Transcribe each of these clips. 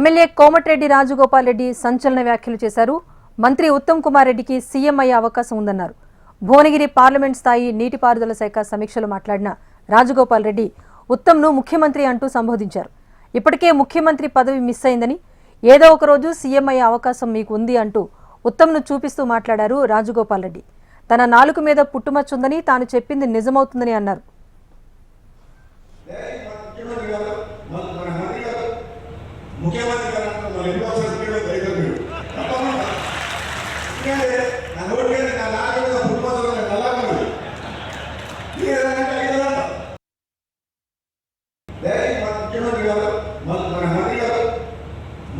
MLA Komatireddy Rajagopal Reddy సంచలన వ్యాఖ్యలు చేశారు. మంత్రి ఉత్తమ్ కుమార్ రెడ్డికి సీఎం అయ్యే అవకాశం ఉందన్నారు. భువనగిరి పార్లమెంట్ స్థాయి నీటిపారుదల శాఖ సమీక్షలో మాట్లాడిన రాజగోపాల్ రెడ్డి ఉత్తమ్ను ముఖ్యమంత్రి అంటూ సంబోధించారు. ఇప్పటికే ముఖ్యమంత్రి పదవి మిస్ అయిందని ఏదో ఒక రోజు సీఎం అయ్యే అవకాశం మీకు ఉంది అంటూ ఉత్తమ్ను చూపిస్తూ మాట్లాడారు రాజగోపాల్ రెడ్డి. తన నాలుగు మీద పుట్టుమచ్చుందని తాను చెప్పింది నిజమవుతుందని అన్నారు ముఖ్యమంత్రి గారు మన మన మంత్రి గారు ముఖ్యమంత్రి గారు అంటారు, మన ఇంట్లో సర్టిఫికేట్ దొరికారు మీరు తప్పకుండా ఎందుకంటే నా నోటి మీద నా నాలుగు మీద పుట్టుమచ్చలు ఉన్నాయి, నల్లగా ఉంది. మీరు ఏదైనా అంటే ఐదుదంట. డైరెక్ట్ మన ముఖ్యమంత్రి గారు మన మన మంత్రి గారు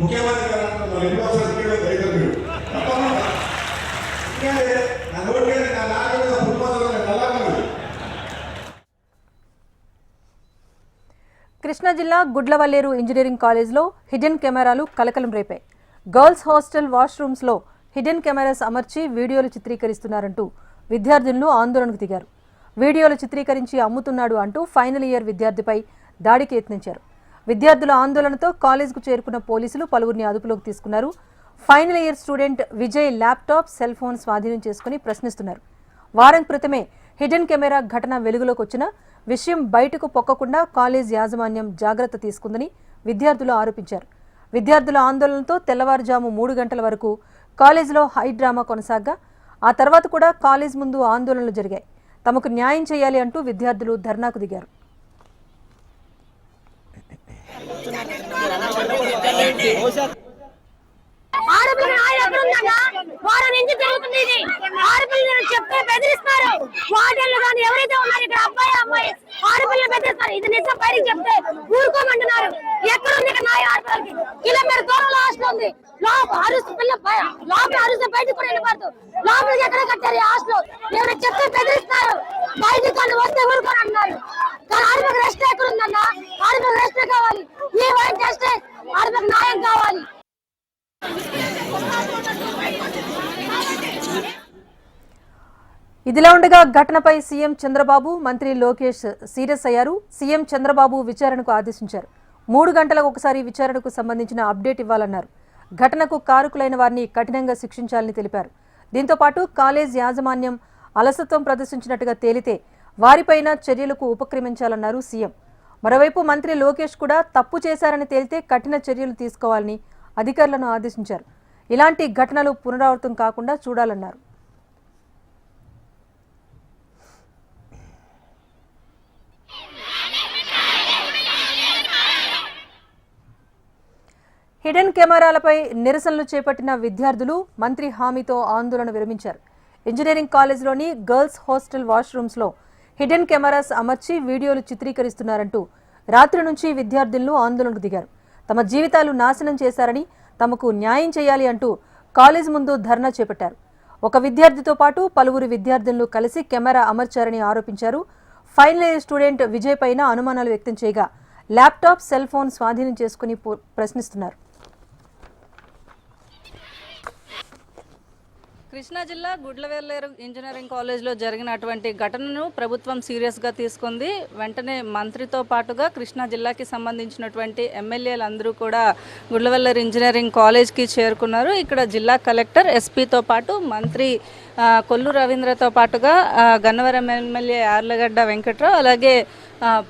ముఖ్యమంత్రి గారు అంటారు, మన ఇంట్లో సర్టిఫికేట్ దొరికారు మీరు తప్పకుండా ఎందుకంటే నా నోటి మీద నా నాలుగు మీద పుట్టుమచ్చలు ఉన్నాయి, నల్లగా ఉంది. కృష్ణా జిల్లా గుడ్లవల్లేరు ఇంజనీరింగ్ కాలేజ్లో హిడెన్ కెమెరాలు కలకలం రేపాయి గర్ల్స్ హాస్టల్ వాష్రూమ్స్లో హిడెన్ కెమెరాస్ అమర్చి వీడియోలు చిత్రీకరిస్తున్నారంటూ విద్యార్థులను ఆందోళనకు దిగారు. వీడియోలు చిత్రీకరించి అమ్ముతున్నాడు అంటూ ఫైనల్ ఇయర్ విద్యార్థిపై దాడికి యత్నించారు. విద్యార్థుల ఆందోళనతో కాలేజ్కు చేరుకున్న పోలీసులు పలువురిని అదుపులోకి తీసుకున్నారు. Final year student Vijay laptop cell phone స్వాధీనం చేసుకుని ప్రశ్నిస్తున్నారు. వారం క్రితమే హిడెన్ కెమెరా ఘటన వెలుగులోకి వచ్చిన విషయం బయటకు పొక్కకుండా కాలేజ్ యాజమాన్యం జాగ్రత్త తీసుకుందని విద్యార్థులు ఆరోపించారు. విద్యార్థుల ఆందోళనతో తెల్లవారుజాము మూడు గంటల వరకు కాలేజీలో హై డ్రామా కొనసాగా ఆ తర్వాత కూడా కాలేజ్ ముందు ఆందోళనలు జరిగాయి. తమకు న్యాయం చేయాలి అంటూ విద్యార్థులు ధర్నాకు దిగారు. ఆడపిల్ల వారం నుంచి జరుగుతుంది ఇది. చెప్తే బెదిరిస్తారు. వార్డెన్లు కానీ ఎవరైతే ఉన్నారు ఇక్కడ అబ్బాయి అమ్మాయి ఆడపిల్లలు బెదిరిస్తారు. ఇది నిజం బయటికి చెప్తే ఊరుకోమంటున్నారు. ఎక్కడ ఉంది ఇక్కడ నాయ ఆడపిల్లలకి? కిలోమీటర్ దూరంలో హాస్టల్ ఉంది. లోపల అరుస్తు పిల్ల బయ- లోపల అరుస్తూ బయటకు కూడా వెళ్ళిపోద్దు లోపలికి ఎక్కడ కట్టారు ఈ హాస్టల్? ఎవరు చెప్తే బెదిరిస్తారు. బయటకు కానీ వస్తే ఊరుకొని అంటున్నారు కానీ ఆడపిల్ల రెస్ట్ ఎక్కడ ఉందన్నా ఆడపిల్ల రెస్ట్ కావాలి. ఈ వైట్ టెస్ట్ ఆడపిల్ల న్యాయం కావాలి. ఇదిలా ఉండగా ఘటనపై సీఎం చంద్రబాబు మంత్రి లోకేష్ సీరియస్ అయ్యారు. సీఎం చంద్రబాబు విచారణకు ఆదేశించారు. మూడు గంటలకు ఒకసారి విచారణకు సంబంధించిన అప్డేట్ ఇవ్వాలన్నారు. ఘటనకు కారకులైన వారిని కఠినంగా శిక్షించాలని తెలిపారు. దీంతో పాటు కాలేజ్ యాజమాన్యం అలసత్వం ప్రదర్శించినట్టుగా తేలితే వారిపైన చర్యలకు ఉపక్రమించాలన్నారు సీఎం. మరోవైపు మంత్రి లోకేష్ కూడా తప్పు చేశారని తేలితే కఠిన చర్యలు తీసుకోవాలని అధికారులను ఆదేశించారు. ఇలాంటి ఘటనలు పునరావృతం కాకుండా చూడాలన్నారు. హిడెన్ కెమెరాలపై నిరసనలు చేపట్టిన విద్యార్థులు మంత్రి హామీతో ఆందోళన విరమించారు. ఇంజనీరింగ్ కాలేజ్లోని గర్ల్స్ హాస్టల్ వాష్రూమ్స్లో హిడెన్ కెమెరాస్ అమర్చి వీడియోలు చిత్రీకరిస్తున్నారంటూ రాత్రి నుంచి విద్యార్థులను ఆందోళనకు దిగారు. తమ జీవితాలు నాశనం చేశారని తమకు న్యాయం చేయాలి అంటూ కాలేజ్ ముందు ధర్నా చేపట్టారు. ఒక విద్యార్థితో పాటు పలువురు విద్యార్థులను కలిసి కెమెరా అమర్చారని ఆరోపించారు. ఫైనల్ ఇయర్ స్టూడెంట్ విజయ్ పైన అనుమానాలు వ్యక్తం చేయగా ల్యాప్టాప్ సెల్ ఫోన్ స్వాధీనం చేసుకుని ప్రశ్నిస్తున్నారు. కృష్ణా జిల్లా గుడ్లవేర్లేరు ఇంజనీరింగ్ కాలేజ్లో జరిగినటువంటి ఘటనను ప్రభుత్వం సీరియస్గా తీసుకుంది. వెంటనే మంత్రితో పాటుగా కృష్ణా జిల్లాకి సంబంధించినటువంటి ఎమ్మెల్యేలు అందరూ కూడా గుడ్లవెల్లేరు ఇంజనీరింగ్ కాలేజ్కి చేరుకున్నారు. ఇక్కడ జిల్లా కలెక్టర్ ఎస్పీతో పాటు మంత్రి కొల్లు రవీంద్రతో పాటుగా గన్నవరం ఎమ్మెల్యే యార్లగడ్డ వెంకట్రావు అలాగే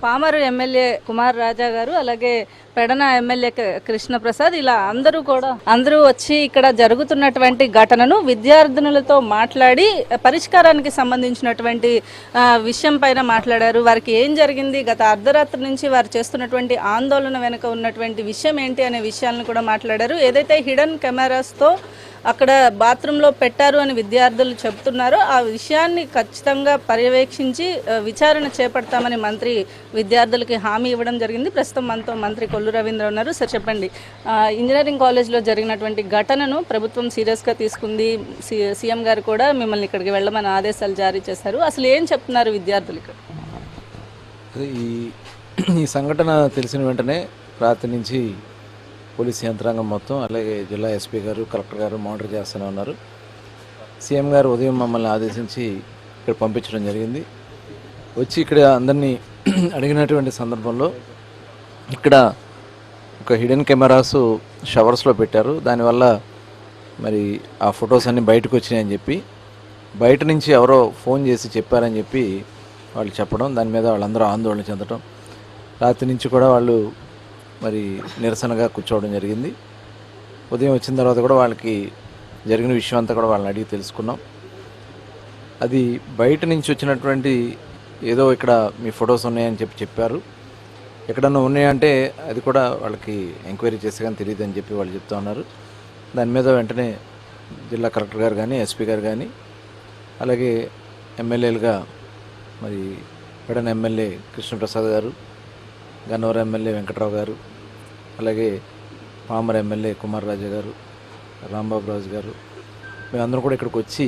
పామరు ఎమ్మెల్యే కుమార్ రాజా గారు అలాగే పెడన ఎమ్మెల్యే కృష్ణప్రసాద్ ఇలా అందరూ కూడా అందరూ వచ్చి ఇక్కడ జరుగుతున్నటువంటి ఘటనను విద్యార్థినులతో మాట్లాడి పరిష్కారానికి సంబంధించినటువంటి విషయం పైన మాట్లాడారు. వారికి ఏం జరిగింది? గత అర్ధరాత్రి నుంచి వారు చేస్తున్నటువంటి ఆందోళన వెనుక ఉన్నటువంటి విషయం ఏంటి అనే విషయాలను కూడా మాట్లాడారు. ఏదైతే హిడెన్ కెమెరాస్తో అక్కడ బాత్రూంలో పెట్టారు అని విద్యార్థులు చెప్తున్నారు ఆ విషయాన్ని ఖచ్చితంగా పర్యవేక్షించి విచారణ చేపడతామని మంత్రి విద్యార్థులకి హామీ ఇవ్వడం జరిగింది. ప్రస్తుతం మనతో మంత్రి కొల్లు రవీంద్ర ఉన్నారు. సార్ చెప్పండి. ఇంజనీరింగ్ కాలేజ్లో జరిగినటువంటి ఘటనను ప్రభుత్వం సీరియస్గా తీసుకుంది. సి సీఎం గారు కూడా మిమ్మల్ని ఇక్కడికి వెళ్ళమని ఆదేశాలు జారీ చేశారు. అసలు ఏం చెప్తున్నారు విద్యార్థులు ఇక్కడ? ఈ ఈ సంఘటన తెలిసిన వెంటనే రాత్రి నుంచి పోలీస్ యంత్రాంగం మొత్తం అలాగే జిల్లా ఎస్పీ గారు కలెక్టర్ గారు మానిటర్ చేస్తూనే ఉన్నారు. సీఎం గారు ఉదయం మమ్మల్ని ఆదేశించి ఇక్కడ పంపించడం జరిగింది. వచ్చి ఇక్కడ అందరినీ అడిగినటువంటి సందర్భంలో ఇక్కడ ఒక హిడెన్ కెమెరాస్ షవర్స్లో పెట్టారు. దానివల్ల మరి ఆ ఫొటోస్ అన్నీ బయటకు వచ్చినాయని చెప్పి బయట నుంచి ఎవరో ఫోన్ చేసి చెప్పారని చెప్పి వాళ్ళు చెప్పడం దాని మీద వాళ్ళందరూ ఆందోళన చెందడం రాత్రి నుంచి కూడా వాళ్ళు మరి నిరసనగా కూర్చోవడం జరిగింది. ఉదయం వచ్చిన తర్వాత కూడా వాళ్ళకి జరిగిన విషయం అంతా కూడా వాళ్ళని అడిగి తెలుసుకున్నాం. అది బయట నుంచి వచ్చినటువంటి ఏదో ఇక్కడ మీ ఫొటోస్ ఉన్నాయని చెప్పి చెప్పారు. ఎక్కడన్నా ఉన్నాయంటే అది కూడా వాళ్ళకి ఎంక్వైరీ చేస్తే కానీ తెలియదు అని చెప్పి వాళ్ళు చెప్తా ఉన్నారు. దాని మీద వెంటనే జిల్లా కలెక్టర్ గారు కానీ ఎస్పీ గారు కానీ అలాగే ఎమ్మెల్యేలుగా మరి పెడన ఎమ్మెల్యే కృష్ణప్రసాద్ గారు గన్నవరం ఎమ్మెల్యే వెంకట్రావు గారు అలాగే పామర్ ఎమ్మెల్యే కుమార్ రాజా గారు రాంబాబు రాజు గారు మేమందరం కూడా ఇక్కడికి వచ్చి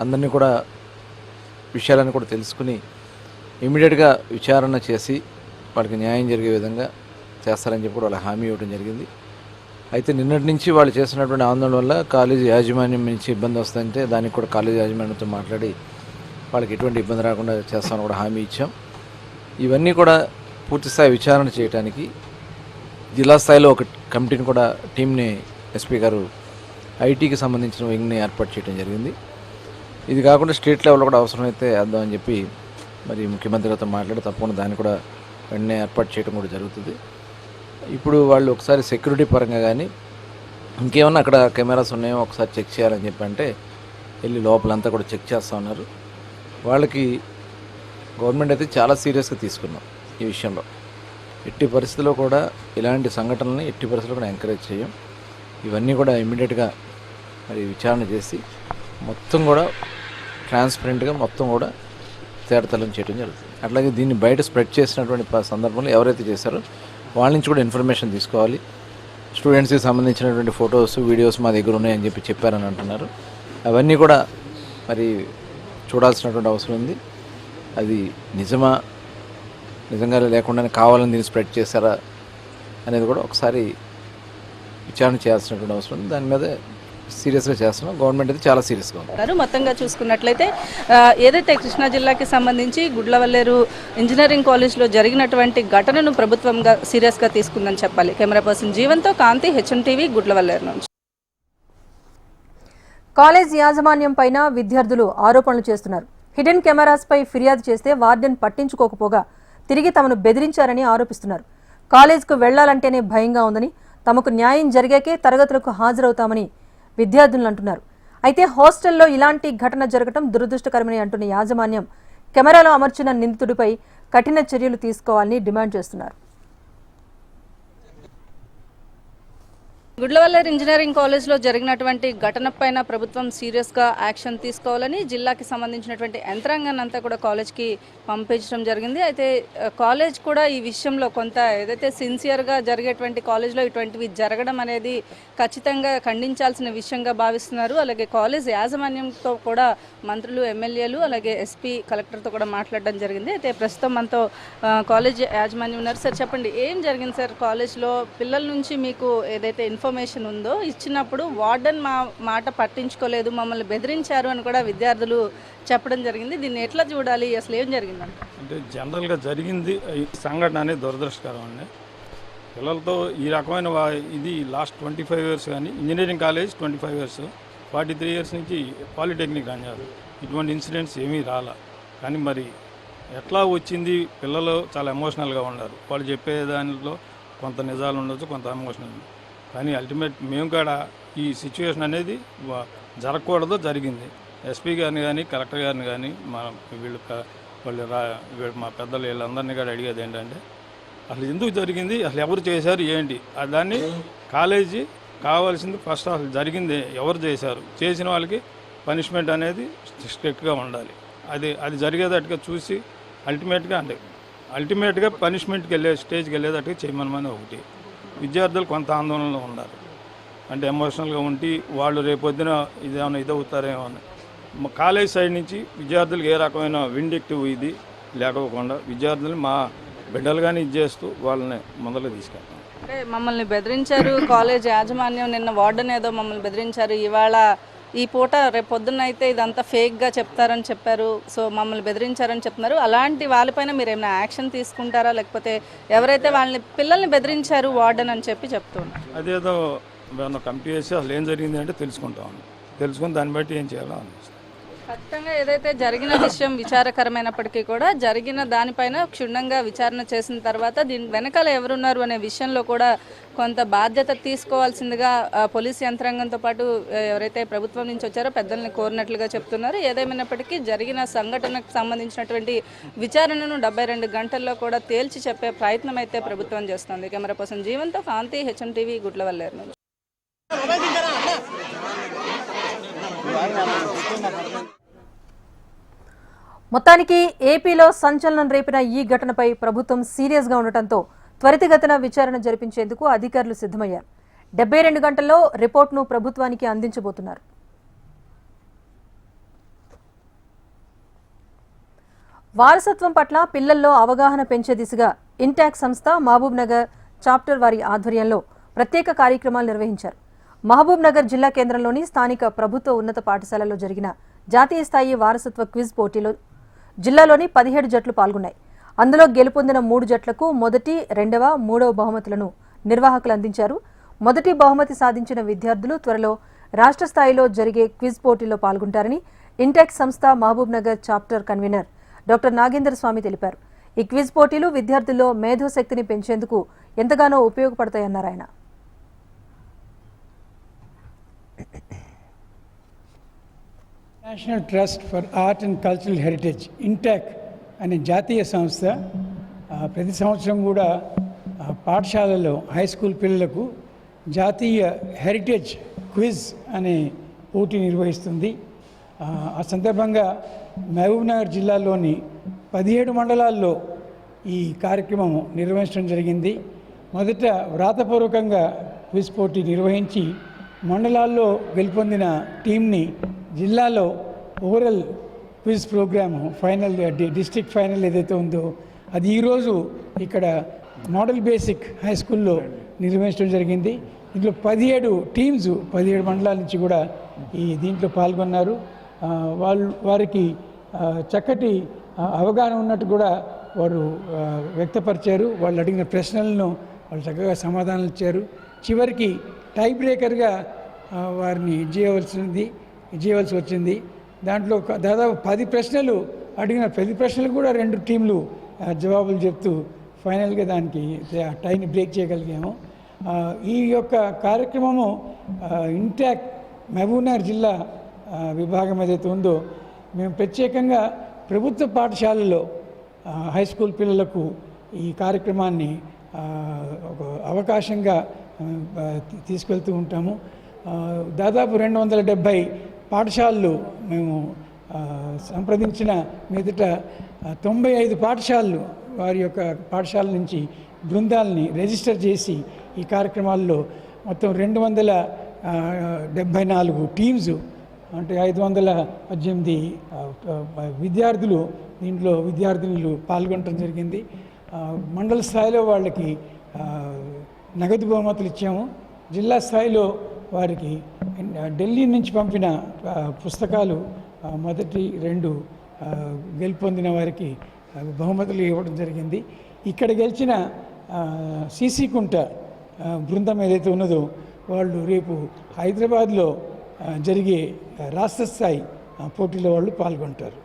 అందరినీ కూడా విషయాలను కూడా తెలుసుకుని ఇమీడియట్గా విచారణ చేసి వాళ్ళకి న్యాయం జరిగే విధంగా చేస్తారని చెప్పి కూడా వాళ్ళకి హామీ ఇవ్వడం జరిగింది. అయితే నిన్నటి నుంచి వాళ్ళు చేస్తున్నటువంటి ఆందోళన వల్ల కాలేజీ యాజమాన్యం నుంచి ఇబ్బంది వస్తుందంటే దానికి కూడా కాలేజీ యాజమాన్యంతో మాట్లాడి వాళ్ళకి ఎటువంటి ఇబ్బంది రాకుండా చేస్తామని కూడా హామీ ఇచ్చాం. ఇవన్నీ కూడా పూర్తిస్థాయి విచారణ చేయడానికి జిల్లా స్థాయిలో ఒక కమిటీని కూడా టీంని ఎస్పీ గారు ఐటీకి సంబంధించిన వింగ్ని ఏర్పాటు చేయడం జరిగింది. ఇది కాకుండా స్టేట్ లెవెల్లో కూడా అవసరమైతే అని చెప్పి మరి ముఖ్యమంత్రి మాట్లాడి తప్పకుండా దాన్ని కూడా వెంటనే ఏర్పాటు చేయడం కూడా జరుగుతుంది. ఇప్పుడు వాళ్ళు ఒకసారి సెక్యూరిటీ పరంగా కానీ ఇంకేమన్నా అక్కడ కెమెరాస్ ఉన్నాయో ఒకసారి చెక్ చేయాలని చెప్పి అంటే వెళ్ళి లోపలంతా కూడా చెక్ చేస్తూ ఉన్నారు. వాళ్ళకి గవర్నమెంట్ అయితే చాలా సీరియస్గా తీసుకున్నాం ఈ విషయంలో. ఎట్టి పరిస్థితిలో కూడా ఇలాంటి సంఘటనలని ఎట్టి పరిస్థితుల్లో కూడా ఎంకరేజ్ చేయం. ఇవన్నీ కూడా ఇమ్మీడియట్గా మరి విచారణ చేసి మొత్తం కూడా ట్రాన్స్పరెంట్గా మొత్తం కూడా తేడతలం చేయడం జరుగుతుంది. అట్లాగే దీన్ని బయట స్ప్రెడ్ చేసినటువంటి సందర్భంలో ఎవరైతే చేశారో వాళ్ళ నుంచి కూడా ఇన్ఫర్మేషన్ తీసుకోవాలి. స్టూడెంట్స్కి సంబంధించినటువంటి ఫొటోస్ వీడియోస్ మా దగ్గర ఉన్నాయని చెప్పి చెప్పారని అంటున్నారు. అవన్నీ కూడా మరి చూడాల్సినటువంటి అవసరం ఉంది. అది నిజమా? నిజంగా లేకుండానే కావాలని దీన్ని స్ప్రెడ్ చేశారా అనేది కూడా ఒకసారి విచారణ చేయాల్సినటువంటి అవసరం ఉంది. దాని మీద సీరియస్గా చేస్తున్నాం. గవర్నమెంట్ అయితే చాలా సీరియస్గా ఉంది. గారు మొత్తంగా చూసుకున్నట్లయితే ఏదైతే కృష్ణా జిల్లాకి సంబంధించి గుడ్లవల్లేరు ఇంజనీరింగ్ కాలేజ్లో జరిగినటువంటి ఘటనను ప్రభుత్వంగా సీరియస్గా తీసుకుందని చెప్పాలి. కెమెరా పర్సన్ జీవన్తో కాంతి హెచ్ఎం టీవీ గుడ్లవల్లేరు నుంచి. కాలేజ్ యాజమాన్యం పైన విద్యార్థులు ఆరోపణలు చేస్తున్నారు. హిడెన్ కెమెరాస్ పై ఫిర్యాదు చేస్తే వార్డెన్ పట్టించుకోకపోగా తిరిగి తమను బెదిరించారని ఆరోపిస్తున్నారు. కాలేజ్కు వెళ్ళాలంటేనే భయంగా ఉందని తమకు న్యాయం జరిగాకే తరగతులకు హాజరవుతామని విద్యార్థులు అంటున్నారు. అయితే హాస్టల్లో ఇలాంటి ఘటన జరగడం దురదృష్టకరమని అంటున్న యాజమాన్యం కెమెరాలో అమర్చిన నిందితుడిపై కఠిన చర్యలు తీసుకోవాలని డిమాండ్ చేస్తున్నారు. గుడ్లవల్లర్ ఇంజనీరింగ్ కాలేజ్లో జరిగినటువంటి ఘటన పైన ప్రభుత్వం సీరియస్గా యాక్షన్ తీసుకోవాలని జిల్లాకి సంబంధించినటువంటి యంత్రాంగాన్ని అంతా కూడా కాలేజ్కి పంపించడం జరిగింది. అయితే కాలేజ్ కూడా ఈ విషయంలో కొంత ఏదైతే సిన్సియర్గా జరిగేటువంటి కాలేజ్లో ఇటువంటివి జరగడం అనేది ఖచ్చితంగా ఖండించాల్సిన విషయంగా భావిస్తున్నారు. అలాగే కాలేజ్ యాజమాన్యంతో కూడా మంత్రులు ఎమ్మెల్యేలు అలాగే ఎస్పీ కలెక్టర్తో కూడా మాట్లాడడం జరిగింది. అయితే ప్రస్తుతం మనతో కాలేజ్ యాజమాన్యం ఉన్నారు. సార్ చెప్పండి ఏం జరిగింది సార్? కాలేజ్లో పిల్లల నుంచి మీకు ఏదైతే ఇన్ఫర్మేషన్ ఇన్ఫర్మేషన్ ఉందో ఇచ్చినప్పుడు వార్డెన్ మా మాట పట్టించుకోలేదు మమ్మల్ని బెదిరించారు అని కూడా విద్యార్థులు చెప్పడం జరిగింది. దీన్ని ఎట్లా చూడాలి? అసలు ఏం జరిగింది అంటే జనరల్గా జరిగింది సంఘటన అనేది దురదృష్టకరం అండి. పిల్లలతో ఈ రకమైన ఇది లాస్ట్ ట్వంటీ ఫైవ్ ఇయర్స్ కానీ engineering college twenty five years forty three years నుంచి పాలిటెక్నిక్ అన్నారు. ఇటువంటి ఇన్సిడెంట్స్ ఏమీ రాలా. కానీ మరి ఎట్లా వచ్చింది? పిల్లలు చాలా ఎమోషనల్గా ఉన్నారు. వాళ్ళు చెప్పే దానిలో కొంత నిజాలు ఉండొచ్చు కొంత ఎమోషనల్ కానీ అల్టిమేట్ మేము కూడా ఈ సిచ్యువేషన్ అనేది జరగకూడదు జరిగింది. ఎస్పీ గారిని కానీ కలెక్టర్ గారిని కానీ మా వీళ్ళు వాళ్ళు రా వీళ్ళు మా పెద్దలు వీళ్ళందరినీ కూడా అడిగేది ఏంటంటే అసలు ఎందుకు జరిగింది? అసలు ఎవరు చేశారు? ఏంటి? దాన్ని కాలేజీ కావాల్సింది ఫస్ట్ అసలు జరిగింది ఎవరు చేశారు? చేసిన వాళ్ళకి పనిష్మెంట్ అనేది స్ట్రిక్ట్గా ఉండాలి. అది అది జరిగేటట్టుగా చూసి అల్టిమేట్గా అంటే అల్టిమేట్గా పనిష్మెంట్కి వెళ్ళే స్టేజ్కి వెళ్ళేటట్టుగా చేయమనమని ఒకటి. విద్యార్థులు కొంత ఆందోళనలో ఉన్నారు. అంటే ఎమోషనల్గా ఉండి వాళ్ళు రేపొద్దున ఇదేమైనా ఇదవుతారేమో అని. మా కాలేజ్ సైడ్ నుంచి విద్యార్థులకు ఏ రకమైన విండిక్టివ్ ఇది లేకపోకుండా విద్యార్థులు మా బిడ్డలుగానే ఇది చేస్తూ వాళ్ళని మొదలు తీసుకెళ్తాం. అంటే మమ్మల్ని బెదిరించారు కాలేజ్ యాజమాన్యం నిన్న వార్డెన్ ఏదో మమ్మల్ని బెదిరించారు. ఇవాళ ఈ పూట రేపు పొద్దున్న అయితే ఇదంతా ఫేక్గా చెప్తారని చెప్పారు. సో మమ్మల్ని బెదిరించారని చెప్తున్నారు. అలాంటి వాళ్ళపైన మీరు ఏమైనా యాక్షన్ తీసుకుంటారా? లేకపోతే ఎవరైతే వాళ్ళని పిల్లల్ని బెదిరించారు వార్డెన్ అని చెప్పి చెప్తున్నారు అదేదో ఏమన్నా కమిటీ చేసి అసలు ఏం జరిగింది అంటే తెలుసుకుంటాం తెలుసుకుని దాన్ని బట్టి ఏం చేయాలో అని ఖచ్చితంగా ఏదైతే జరిగిన విషయం విచారకరమైనప్పటికీ కూడా జరిగిన దానిపైన క్షుణ్ణంగా విచారణ చేసిన తర్వాత దీని వెనకాల ఎవరున్నారు అనే విషయంలో కూడా కొంత బాధ్యత తీసుకోవాల్సిందిగా పోలీస్ యంత్రాంగంతో పాటు ఎవరైతే ప్రభుత్వం నుంచి వచ్చారో పెద్దల్ని కోరినట్లుగా చెప్తున్నారు. ఏదేమైనప్పటికీ జరిగిన సంఘటనకు సంబంధించినటువంటి విచారణను డెబ్బై రెండు గంటల్లో కూడా తేల్చి చెప్పే ప్రయత్నం అయితే ప్రభుత్వం చేస్తుంది. కెమెరా పర్సన్ జీవంతో కాంతి హెచ్ఎం టీవీ గుడ్లవల్లేరు నుంచి. మొత్తానికి ఏపీలో సంచలనం రేపిన ఈ ఘటనపై ప్రభుత్వం సీరియస్గా ఉండటంతో త్వరితగతిన విచారణ జరిపించేందుకు అధికారులు సిద్ధమయ్యారు. డెబ్బై రెండు గంటల్లో రిపోర్ట్ను ప్రభుత్వానికి అందించబోతున్నారు. వారసత్వం పట్ల పిల్లల్లో అవగాహన పెంచే దిశగా ఇంటాక్ సంస్థ మహబూబ్ నగర్ చాప్టర్ వారి ఆధ్వర్యంలో ప్రత్యేక కార్యక్రమాలు నిర్వహించారు. మహబూబ్ నగర్ జిల్లా కేంద్రంలోని స్థానిక ప్రభుత్వ ఉన్నత పాఠశాలలో జరిగిన జాతీయ స్థాయి వారసత్వ క్విజ్ పోటీలో జిల్లాలోని పదిహేడు జట్లు పాల్గొన్నాయి. అందులో గెలుపొందిన మూడు జట్లకు మొదటి రెండవ మూడవ బహుమతులను నిర్వాహకులు అందించారు. మొదటి బహుమతి సాధించిన విద్యార్థులు త్వరలో రాష్ట్ర స్థాయిలో జరిగే క్విజ్ పోటీలో పాల్గొంటారని ఇంటెక్ సంస్థ Mahbub Nagar chapter convener doctor Nagender Swamy తెలిపారు. ఈ క్విజ్ పోటీలు విద్యార్థుల్లో మేధోశక్తిని పెంచేందుకు ఎంతగానో ఉపయోగపడతాయన్నారు ఆయన. National trust for art and cultural heritage INTACH అనే జాతీయ సంస్థ ప్రతి సంవత్సరం కూడా పాఠశాలలో హై స్కూల్ పిల్లలకు జాతీయ హెరిటేజ్ క్విజ్ అనే పోటీ నిర్వహిస్తుంది. ఆ, ఆ సందర్భంగా మహబూబ్నగర్ జిల్లాలోని పదిహేడు మండలాల్లో ఈ కార్యక్రమం నిర్వహించడం జరిగింది. మొదట వ్రాతపూర్వకంగా క్విజ్ పోటీ నిర్వహించి మండలాల్లో గెలుపొందిన టీంని జిల్లాలో overall quiz programme final district district final ఏదైతే ఉందో అది ఈరోజు ఇక్కడ మోడల్ బేసిక్ హై స్కూల్లో నిర్వహించడం జరిగింది. ఇందులో పదిహేడు టీమ్స్ పదిహేడు మండలాల నుంచి కూడా ఈ దీంట్లో పాల్గొన్నారు. వాళ్ళు వారికి చక్కటి అవగాహన ఉన్నట్టు కూడా వారు వ్యక్తపరిచారు. వాళ్ళు అడిగిన ప్రశ్నలను వాళ్ళు చక్కగా సమాధానాలు ఇచ్చారు. చివరికి టై బ్రేకర్గా వారిని ఇది చేయవలసింది చేయవలసి వచ్చింది. దాంట్లో దాదాపు పది ప్రశ్నలు అడిగిన పది ప్రశ్నలు కూడా రెండు టీంలు జవాబులు చెప్తూ ఫైనల్గా దానికి టైని బ్రేక్ చేయగలిగాము. ఈ యొక్క కార్యక్రమము ఇంటాక్ మహబూబ్నగర్ జిల్లా విభాగం ఏదైతే ఉందో మేము ప్రత్యేకంగా ప్రభుత్వ పాఠశాలలో హై స్కూల్ పిల్లలకు ఈ కార్యక్రమాన్ని ఒక అవకాశంగా తీసుకెళ్తూ ఉంటాము. దాదాపు రెండు వందల డెబ్భై పాఠశాలలు మేము సంప్రదించిన మీదట తొంభై ఐదు పాఠశాలలు వారి యొక్క పాఠశాల నుంచి బృందాలని రిజిస్టర్ చేసి ఈ కార్యక్రమాల్లో మొత్తం రెండు వందల డెబ్భై నాలుగు టీమ్స్ అంటే ఐదు వందల పద్దెనిమిది విద్యార్థులు దీంట్లో విద్యార్థినులు పాల్గొనడం జరిగింది. మండల స్థాయిలో వాళ్ళకి నగదు బహుమతులు ఇచ్చాము. జిల్లా స్థాయిలో వారికి ఢిల్లీ నుంచి పంపిన పుస్తకాలు మొదటి రెండు గెలుపొందిన వారికి బహుమతులు ఇవ్వడం జరిగింది. ఇక్కడ గెలిచిన సీసీ కుంట బృందం ఏదైతే ఉన్నదో వాళ్ళు రేపు హైదరాబాద్లో జరిగే రాష్ట్రస్థాయి రాష్ట్ర స్థాయి పోటీలో వాళ్ళు పాల్గొంటారు.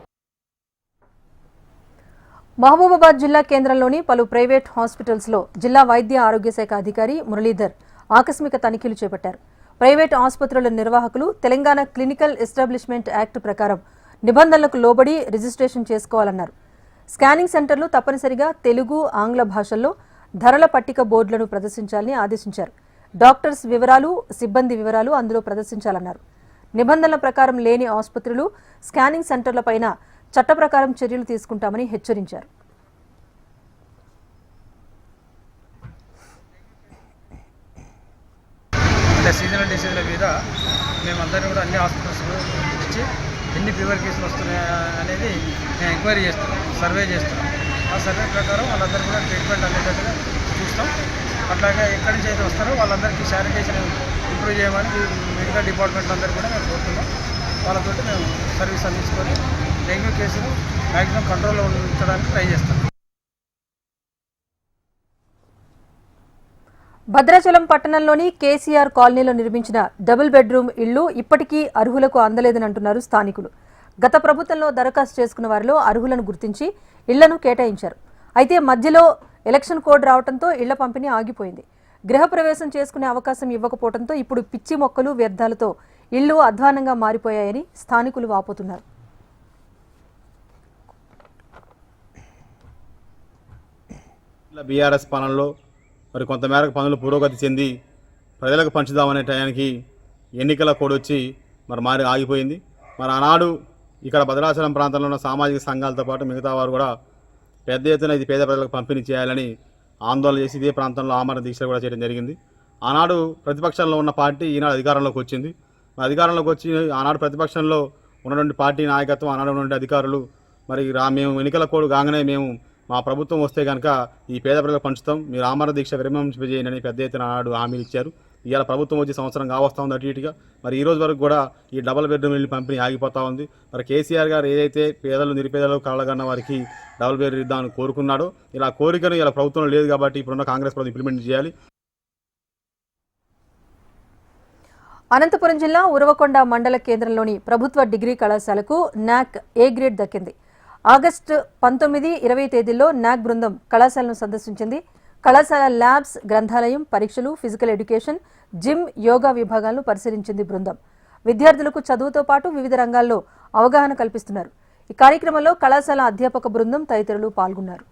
మహబూబాబాద్ జిల్లా కేంద్రంలోని పలు ప్రైవేట్ హాస్పిటల్స్లో జిల్లా వైద్య ఆరోగ్య శాఖ అధికారి మురళీధర్ ఆకస్మిక తనిఖీలు చేపట్టారు. ప్రైవేట్ ఆసుపత్రుల నిర్వాహకులు తెలంగాణ క్లినికల్ ఎస్టాబ్లిష్మెంట్ యాక్ట్ ప్రకారం నిబంధనలకు లోబడి రిజిస్ట్రేషన్ చేసుకోవాలన్నారు. స్కానింగ్ సెంటర్లు తప్పనిసరిగా తెలుగు ఆంగ్ల భాషల్లో ధరల పట్టిక బోర్డులను ప్రదర్శించాలని ఆదేశించారు. డాక్టర్స్ వివరాలు సిబ్బంది వివరాలు అందులో ప్రదర్శించాలన్నారు. నిబంధనల ప్రకారం లేని ఆసుపత్రులు స్కానింగ్ సెంటర్లపైన చట్ట ప్రకారం చర్యలు తీసుకుంటామని హెచ్చరించారు. అంటే సీజనల్ డిసీజ్ల మీద మేమందరం కూడా అన్ని హాస్పిటల్స్ ఇచ్చి ఎన్ని ఫీవర్ కేసులు వస్తున్నాయా అనేది మేము ఎంక్వైరీ చేస్తున్నాం సర్వే చేస్తున్నాం. ఆ సర్వే ప్రకారం వాళ్ళందరూ కూడా ట్రీట్మెంట్ అందేటట్టుగా చూస్తాం. అట్లాగే ఎక్కడి నుంచి అయితే వస్తారో వాళ్ళందరికీ శానిటేషన్ ఇంప్రూవ్ చేయమని మెడికల్ డిపార్ట్మెంట్ అందరూ కూడా మేము కోరుతున్నాం. వాళ్ళతో మేము సర్వీస్ అందించుకొని డెంగ్యూ కేసులు మ్యాక్సిమం కంట్రోల్లో ఉంచడానికి ట్రై చేస్తాం భద్రాచలం పట్టణంలోని కేసీఆర్ కాలనీలో నిర్మించిన డబుల్ బెడ్రూమ్ ఇళ్ళు ఇప్పటికీ అర్హులకు అందలేదని అంటున్నారు స్థానికులు. గత ప్రభుత్వంలో దరఖాస్తు చేసుకున్న వారిలో అర్హులను గుర్తించి ఇళ్ళను కేటాయించారు. అయితే మధ్యలో ఎలక్షన్ కోడ్ రావడంతో ఇళ్ళ పంపిణీ ఆగిపోయింది. గృహప్రవేశం చేసుకునే అవకాశం ఇవ్వకపోవడంతో ఇప్పుడు పిచ్చి మొక్కలు వ్యర్థాలతో ఇళ్ళు అధ్వానంగా మారిపోయాయని స్థానికులు వాపోతున్నారు. బీఆర్ఎస్ పాలనలో మరి కొంతమేరకు పనులు పురోగతి చెంది ప్రజలకు పంచుదామనే టయానికి ఎన్నికల కోడ్ వచ్చి మరి మారి ఆగిపోయింది. మరి ఆనాడు ఇక్కడ భద్రాచలం ప్రాంతంలో ఉన్న సామాజిక సంఘాలతో పాటు మిగతా వారు కూడా పెద్ద ఎత్తున ఇది పేద ప్రజలకు పంపిణీ చేయాలని ఆందోళన చేసి ఇదే ప్రాంతంలో ఆమరణ దీక్ష కూడా చేయడం జరిగింది. ఆనాడు ప్రతిపక్షంలో ఉన్న పార్టీ ఈనాడు అధికారంలోకి వచ్చింది. మరి అధికారంలోకి వచ్చి ఆనాడు ప్రతిపక్షంలో ఉన్నటువంటి పార్టీ నాయకత్వం ఆనాడు ఉన్నటువంటి అధికారులు మరి రా మేము ఎన్నికల కోడ్ కాగానే మేము మా ప్రభుత్వం వస్తే కనుక ఈ పేద ప్రజలకు పంచుతాం. మీరు ఆమరణ దీక్ష విరమింపజేయండి అని పెద్ద ఎత్తున ఆనాడు హామీలు ఇచ్చారు. ఇవాళ ప్రభుత్వం వచ్చి సంవత్సరం కావస్తా ఉంది అటు ఇటుగా. మరి ఈ రోజు వరకు కూడా ఈ డబల్ బెడ్రూమ్ ఇల్లు పంపిణీ ఆగిపోతా ఉంది. మరి కేసీఆర్ గారు ఏదైతే పేదలు నిరుపేదలు కలగన్న వారికి డబల్ బెడ్రూమ్ ఇద్దామని కోరుకున్నాడో ఇలా కోరికను ఇలా ప్రభుత్వం లేదు కాబట్టి ఇప్పుడున్న కాంగ్రెస్ ప్రభుత్వం ఇంప్లిమెంట్ చేయాలి. అనంతపురం జిల్లా ఉరవకొండ మండల కేంద్రంలోని ప్రభుత్వ డిగ్రీ కళాశాలకు నాక్ ఏ గ్రేడ్ దక్కింది. ఆగస్టు పంతొమ్మిది ఇరవై తేదీల్లో నాక్ బృందం కళాశాలను సందర్శించింది. కళాశాల ల్యాబ్స్ గ్రంథాలయం పరీక్షలు ఫిజికల్ ఎడ్యుకేషన్ జిమ్ యోగా విభాగాలను పరిశీలించింది బృందం. విద్యార్థులకు చదువుతో పాటు వివిధ రంగాల్లో అవగాహన కల్పిస్తున్నారు. ఈ కార్యక్రమంలో కళాశాల అధ్యాపక బృందం తదితరులు పాల్గొన్నారు.